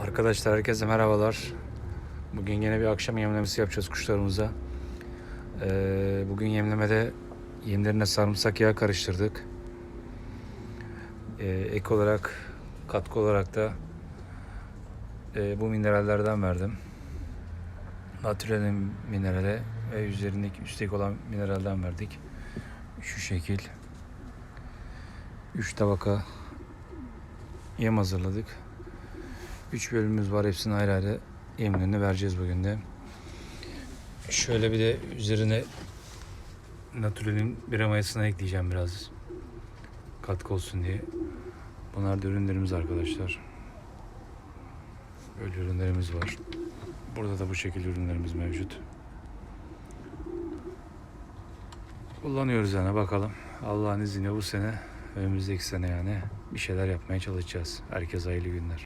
Arkadaşlar herkese merhabalar. Bugün yine bir akşam yemlemesi yapacağız kuşlarımıza. Ee, bugün yemlemede yemlerine sarımsak yağı karıştırdık. Ee, ek olarak, katkı olarak da e, bu minerallerden verdim. Natürel minerale ve üzerindeki üstteki olan mineralden verdik. Şu şekil. 3 tabaka yem hazırladık. 3 bölümümüz var. Hepsini ayrı ayrı yemlerini vereceğiz bugün de. Şöyle bir de üzerine Natural'in bir mayasını ekleyeceğim biraz. Katkı olsun diye. Bunlar da ürünlerimiz arkadaşlar. Böyle ürünlerimiz var. Burada da bu şekilde ürünlerimiz mevcut. Kullanıyoruz yani bakalım. Allah'ın izniyle bu sene önümüzdeki sene yani bir şeyler yapmaya çalışacağız. Herkese hayırlı günler.